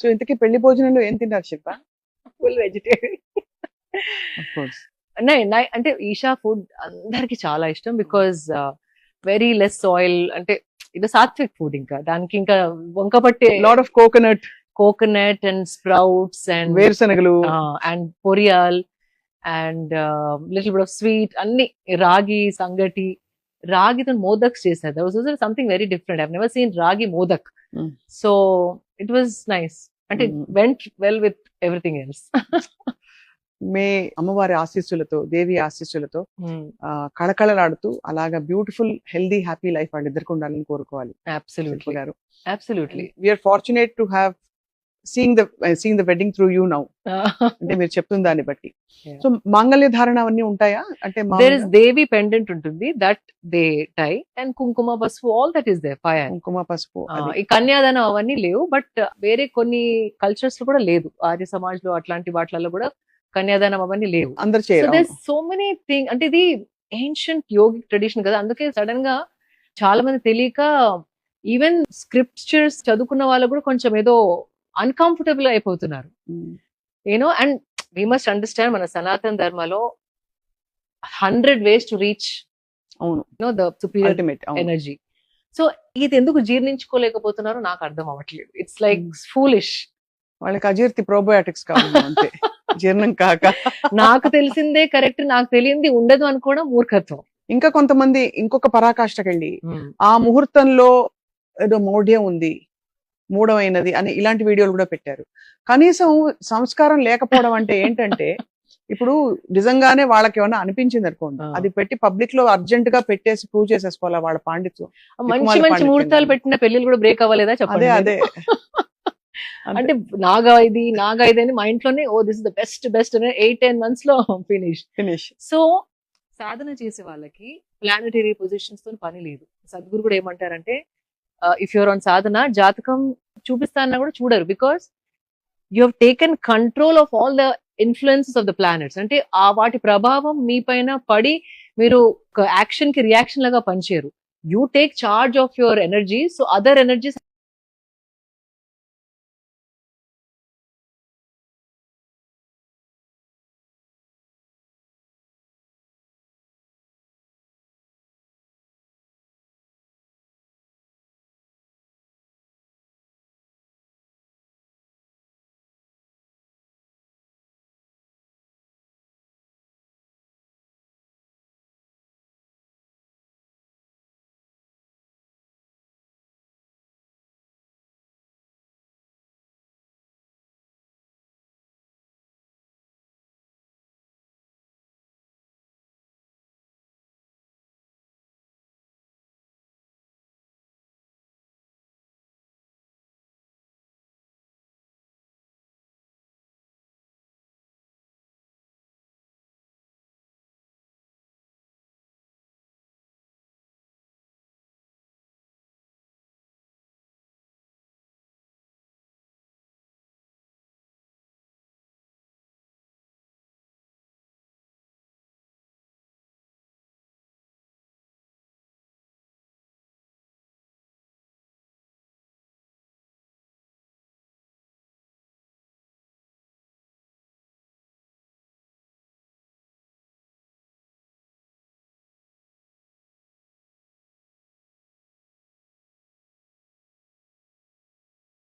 So ఇంతకీ పెళ్ళి భోజనంలో ఏం తిన్నారు శిల్ప ఫుల్ వెజిటేరియన్ కోర్స్ అంటే ఈషా ఫుడ్ అందరికి చాలా ఇష్టం బికాజ్ వెరీ లెస్ ఆయిల్ అంటే ఇది సాత్విక్ ఫుడ్ ఇంకా. దానికి ఇంకా వంక పట్టే lot of coconut coconut and sprouts and వేరుశనగలు. And poriyal and little bit of sweet అన్ని రాగి సంగటి రాగితో మోదక్స్ చేశారు. Something very different I never seen ragi modak. So it was nice అంటే Mm. Went well with everything else may అమ్మవారి ఆశీస్సులతో దేవి ఆశీస్సులతో ఆ, కళకళలాడుతూ అలాగా బ్యూటిఫుల్ హెల్దీ హ్యాపీ లైఫ్ వాళ్ళిద్దరికి ఉండాలని కోరుకోవాలి. అబ్సల్యూట్లీ గారు. Absolutely we're fortunate to have seeing the seeing the wedding through you now అంటే మీరు చెప్తున్న దాన్ని బట్టి. సో మాంగళ్య ధారణ అవన్నీ ఉంటాయా? అంటే దేర్ ఇస్ దేవి పెండెంట్ ఉంటుంది that they tie and kumkuma pasupu all that is they fire kumkuma pasupu. ఈ కన్యాదానం అవన్నీ లేవు బట్ వేరే కొన్ని కల్చర్స్లో కూడా లేదు. ఆర్య సమాజ్లో అట్లాంటి వాటిలలో కూడా కన్యాదానం అవన్నీ లేవు. అందరు దే సో మెనీ థింగ్ అంటే ఇది ఏన్షియంట్ యోగిక్ ట్రెడిషన్ కదా అందుకే సడన్గా చాలా మంది తెలియక ఈవెన్ స్క్రిప్చర్స్ చదువుకున్న వాళ్ళు కూడా కొంచెం ఏదో అన్కంఫర్టబుల్ అయిపోతున్నారు. You know and we must understand మన సనాతన ధర్మలో హండ్రెడ్ వేస్ టు రీచ్ అవును. Know the superior ultimate energy so ఇది ఎందుకు జీర్ణించుకోలేకపోతున్నారో నాకు అర్థం అవ్వట్లేదు. It's like Hmm. ఫూలిష్ వాళ్ళకి అజీర్తి ప్రోబయోటిక్స్ కావాలి అంతే. జీర్ణం కాక. నాకు తెలిసిందే కరెక్ట్ నాకు తెలియంది ఉండదు అనుకోవడం మూర్ఖత్వం. ఇంకా కొంతమంది ఇంకొక పరాకాష్ఠకి వెళ్ళి ఆ ముహూర్తంలో ఏదో మౌఢ్యం ఉంది. మూఢమైనది అని ఇలాంటి వీడియోలు కూడా పెట్టారు. కనీసం సంస్కారం లేకపోవడం అంటే ఏంటంటే ఇప్పుడు నిజంగానే వాళ్ళకి ఏమైనా అనిపించింది అనుకోండి. అది పెట్టి పబ్లిక్లో అర్జెంట్గా పెట్టేసి ప్రూవ్ చేసేసుకోవాలా వాళ్ళ పాండిత్యం? మంచి మంచి ముహూర్తాలు. పెట్టిన పెళ్ళిలు కూడా బ్రేక్ అవ్వలేదా అదే చెప్పండి అదే. అంటే నాగా ఇది నాగా ఇది అని మా ఇంట్లోనే oh this the best best అని ఎయిట్ టెన్ మంత్స్లో ఫినిష్ ఫినిష్ సో సాధన చేసే వాళ్ళకి ప్లానటరీ పొజిషన్స్తో పని లేదు. సద్గురు కూడా ఏమంటారంటే ఇఫ్ యువర్ ఆన్ సాధన జాతకం చూపిస్తానన్నా కూడా చూడరు because you have taken control of all the influences of the planets అంటే ఆ వాటి ప్రభావం మీ పైన పడి మీరు ఒక యాక్షన్కి రియాక్షన్ లాగా పనిచేయరు you take charge of your energy so other energies